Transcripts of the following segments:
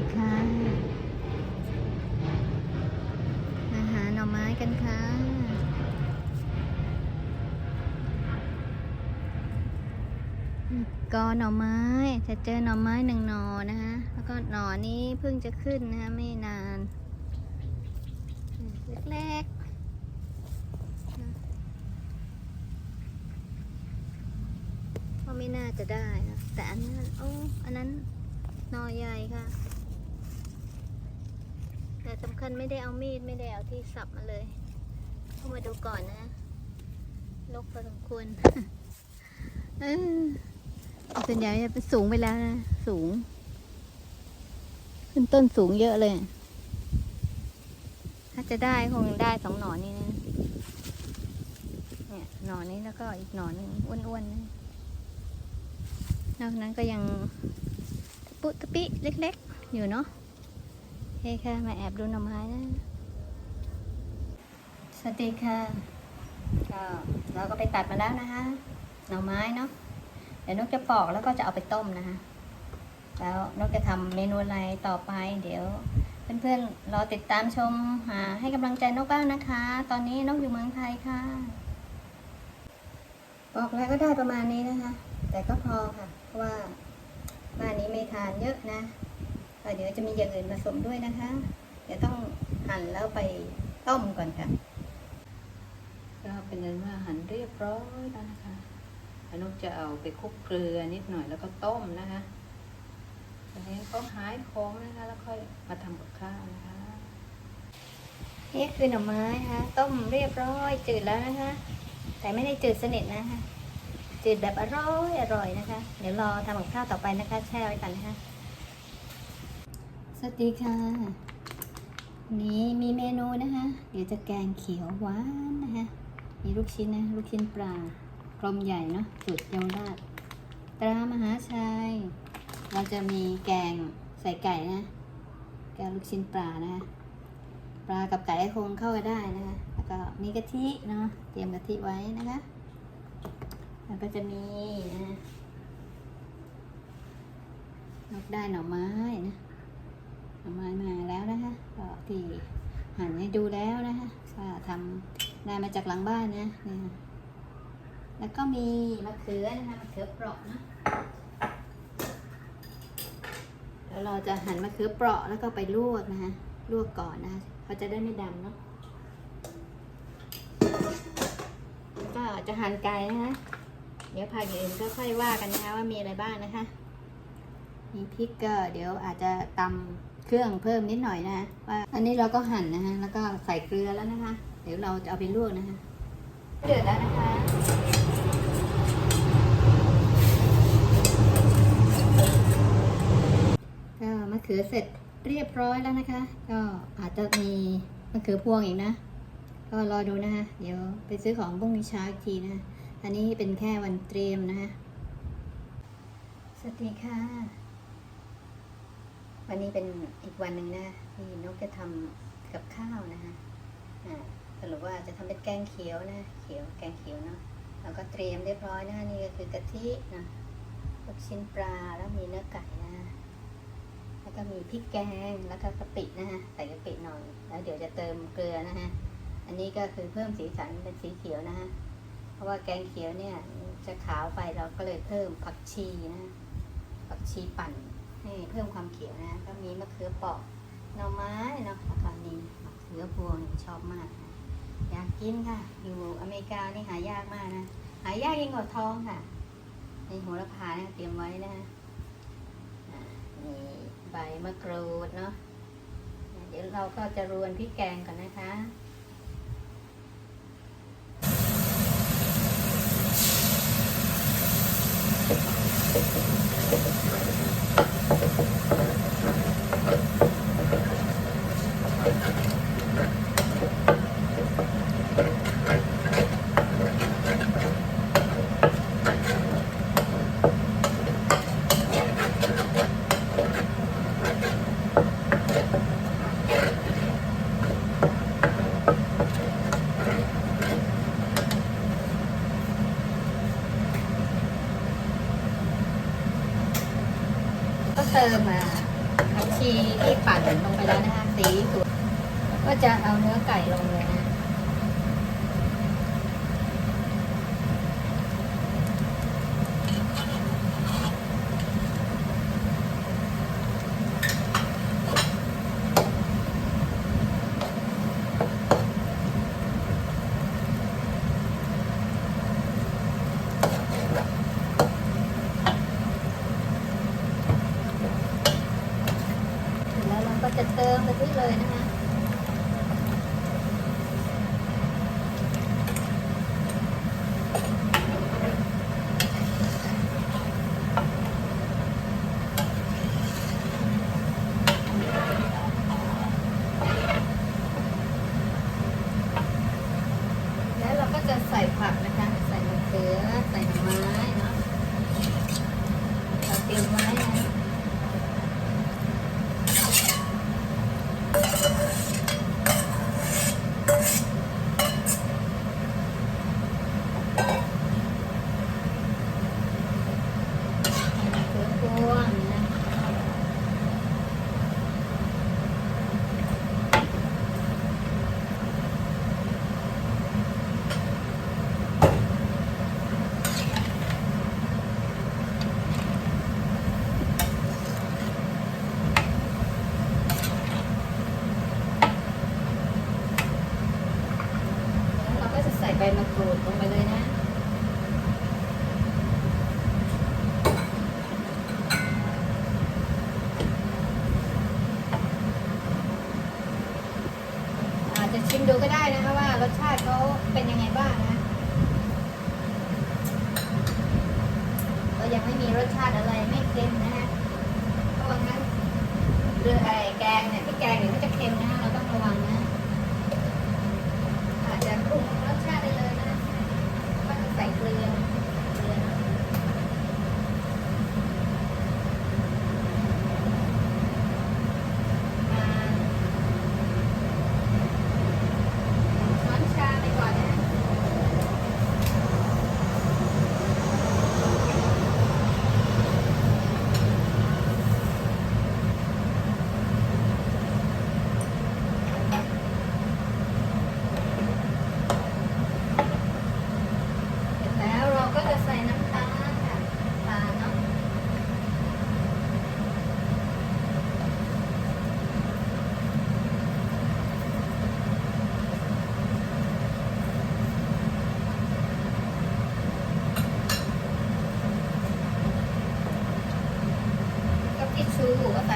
ดีค่ะมาหาหน่อไม้กันค่ะ กอหน่อไม้จะเจอหน่อไม้หนึ่งหน่อนะคะ แล้วก็หน่อนี้เพิ่งจะขึ้นนะคะ ไม่นาน เล็กๆก็ไม่น่าจะได้นะ แต่อันนั้น โอ้ อันนั้นหน่อใหญ่ค่ะ แต่สำคัญไม่ได้เอามีดไม่ได้เอาที่สับมาเลยเข้ามาดูก่อนนะลกพอสมควรเออส่วนใหญ่จะเป็นสูงไปแล้วนะ สูง ขึ้นต้นสูงเยอะเลย ถ้าจะได้คงได้สองหนอนนี่นะเนี่ยหนอนนี้แล้วก็อีกหนอนหนึงอ้วนๆนะนอกนั้นก็ยังปุตะปิเล็ก ๆ อยู่เนาะ เคค่ะ มาแอบดูหน่อไม้นะ สวัสดีค่ะ ก็เราก็ไปตัดมาแล้วนะคะ หน่อไม้เนาะ เดี๋ยวนกจะปอกแล้วก็จะเอาไปต้มนะคะ แล้วนกจะทำเมนูอะไรต่อไป เดี๋ยวเพื่อนๆรอติดตามชมหาให้กำลังใจนกบ้างนะคะ ตอนนี้นกอยู่เมืองไทยค่ะปอกแล้วก็ได้ประมาณนี้นะคะ แต่ก็พอค่ะ เพราะว่าบ้านนี้ไม่ทานเยอะนะ เดี๋ยวจะมีอย่างอื่นผสมด้วยนะคะ เดี๋ยวต้องหั่นแล้วไปต้มก่อนค่ะก็เป็นนั้นว่าหั่นเรียบร้อยแล้วนะคะอนุกจะเอาไปคลุกเกลือนิดหน่อยแล้วก็ต้มนะคะตอนนี้เขาหายขมนะคะ แล้วค่อยมาทำกับข้าวนะคะ นี่คือหน่อไม้นะคะต้มเรียบร้อยจืดแล้วนะคะ แต่ไม่ได้จืดสนิทนะคะจืดแบบอร่อยอร่อยนะคะ เดี๋ยวรอทำกับข้าวต่อไปนะคะ แช่ไว้ก่อนนะคะ สวัสดีค่ะนนี้มีเมนูนะคะ เดี๋ยวจะแกงเขียวหวานนะคะ มีลูกชิ้นนะ ลูกชิ้นปลากลมใหญ่เนาะสูตรเยาวราชตรามหาชัย เราจะมีแกงใส่ไก่นะ แกงลูกชิ้นปลานะคะ ปลากับไก่คงเข้ากันได้นะคะ แล้วก็มีกะทิเนาะ เตรียมกะทิไว้นะคะ แล้วก็จะมีนะนกได้หน่อไม้นะ หน่อไม้มาแล้วนะคะก็ที่หั่นให้ดูแล้วนะคะว่าทำได้มาจากหลังบ้านนะนี่แล้วก็มีมะเขือนะคะมะเขือเปราะนะแล้วเราจะหั่นมะเขือเปราะแล้วก็ไปลวกนะคะลวกก่อนนะคะเขาจะได้ไม่ดำเนาะก็จะหั่นไก่นะคะเดี๋ยวผักอื่นก็ค่อยว่ากันนะคะว่ามีอะไรบ้างนะคะ มีพริกก็เดี๋ยวอาจจะตำเครื่องเพิ่มนิดหน่อยนะคะว่าอันนี้เราก็หั่นนะคะแล้วก็ใส่เกลือแล้วนะคะ เดี๋ยวเราจะเอาไปลวกนะคะเดือดแล้วนะคะก็มะเขือเสร็จเรียบร้อยแล้วนะคะ ก็อาจจะมีมะเขือพวงอีกนะ ก็รอดูนะคะเดี๋ยวไปซื้อของพรุ่งนี้เช้าอีกทีนะ อันนี้เป็นแค่วันเตรียมนะคะสวัสดีค่ะ วันนี้เป็นอีกวันหนึ่งนะที่นกจะทำกับข้าวนะคะอ่าสรุปว่าจะทำเป็นแกงเขียวนะเขียวแกงเขียวเนาะแล้วก็เตรียมเรียบร้อยนะคะนี่ก็คือกะทินะลูกชิ้นปลาแล้วมีเนื้อไก่นะแล้วก็มีพริกแกงแล้วก็กะปินะฮะใส่กะปิหน่อยแล้วเดี๋ยวจะเติมเกลือนะฮะอันนี้ก็คือเพิ่มสีสันเป็นสีเขียวนะฮะเพราะว่าแกงเขียวเนี่ยจะขาวไปเราก็เลยเพิ่มผักชีนะผักชีปั่น ให้เพิ่มความเขียวนะ ก็มีมะเขือเปราะหน่อไม้เนาะแล้วก็นี่มะเขือพวงชอบมากนะอยากกินค่ะ อยู่อเมริกานี่หายากมากนะ หายากยิ่งกว่าทองค่ะ ในโหระพาเนี่ยเตรียมไว้นะมีใบมะกรูดเนาะ เดี๋ยวเราก็จะรวนพริกแกงก่อนนะคะ เติมอะผักชีที่ปั่นลงไปแล้วนะคะสีสวยก็จะเอาเนื้อไก่ลงเลยนะ เขาเป็นยัง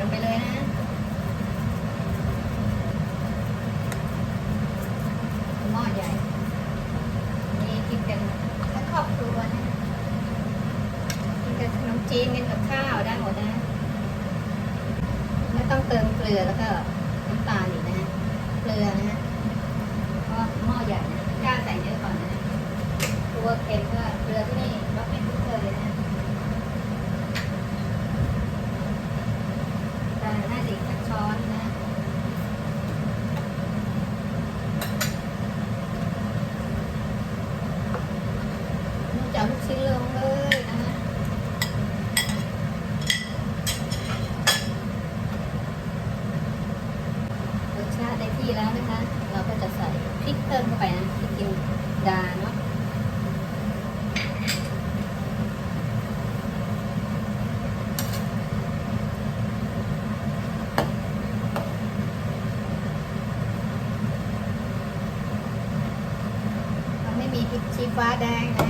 ลงไปเลยนะหม้อใหญ่ นี่กินกันทั้งครอบครัวนะ กินกันขนมจีนกินกับข้าวได้หมดนะ ไม่ต้องเติมเกลือแล้วก็น้ำตาลอีกนะ เกลือนะ five dang.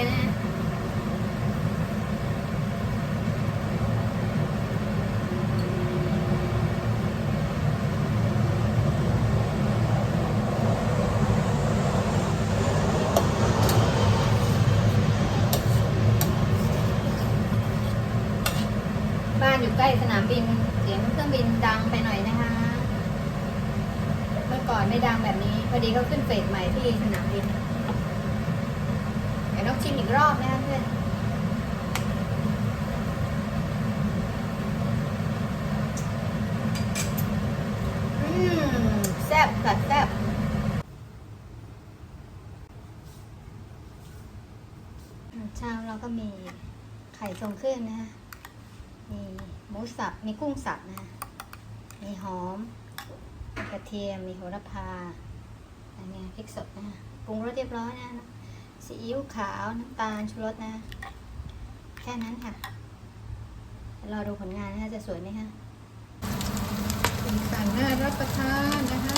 ยนะบ้านอยู่ใกล้สนามบิน เสียงเครื่องบินดังไปหน่อยนะคะ เมื่อก่อนไม่ดังแบบนี้ พอดีเขาขึ้นเฟสใหม่ที่สนามบิน ชิมอีกรอบนะคะเพื่อนอืมแซ่บค่ะแซ่บเช้าเราก็มีไข่ทรงเครื่องนะคะมีหมูสับ มีกุ้งสับนะคะมีหอมมีกระเทียม มีโหระพาอันนี้ยพริกสดนะคะปรุงรสเรียบร้อยนะ ซีอิ๊วขาวน้ำตาลชูรสนะ แค่นั้นค่ะเดี๋ยวรอดูผลงานนะคะจะสวยไหมคะสีสันน่ารับประทานนะคะ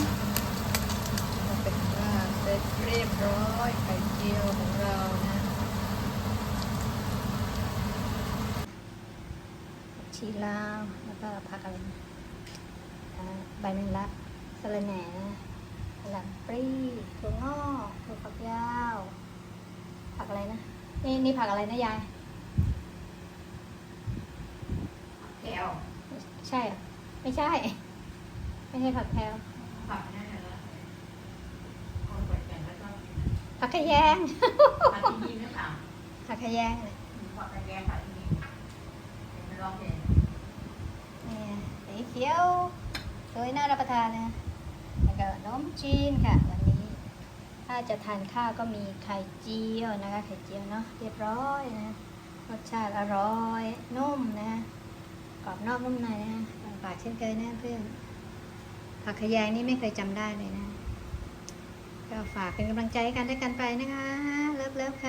ก็เป็นว่าเสร็จเรียบร้อยไข่เจียวของเรานะชีลาวแล้วก็ผักอะไรนะอ่าใบแมงลักสะระแหน่กะหล่ำปลีถั่วงอกถั่วฝักยาว ผักอะไรนะ นี่นี่ผักอะไรนะยายแก้วใช่เหรอไม่ใช่ ไม่ใช่ผักแพรวผักนั่นแหละเอาไปแกงแล้วก็ผักขะแยง ผักที่นี่ไม่ต่างผักขะแยงเนี่ยผักกระแยงผักที่นี่ไม่ร้องเพลงนี่สีเขียวสวยน่ารับประทานนะแล้วก็นมจีนค่ะวันนี้ ถ้าจะทานข้าวก็มีไข่เจียวนะคะไข่เจียวเนาะเรียบร้อยนะรสชาติอร่อยนุ่มนะกรอบนอกนุ่มในนะฝากเช่นเคยนะเพื่อนผักขยางนี่ไม่เคยจำได้เลยนะ ก็ฝากเป็นกำลังใจกันด้วยกันไปนะคะ เลิฟเลิฟค่ะ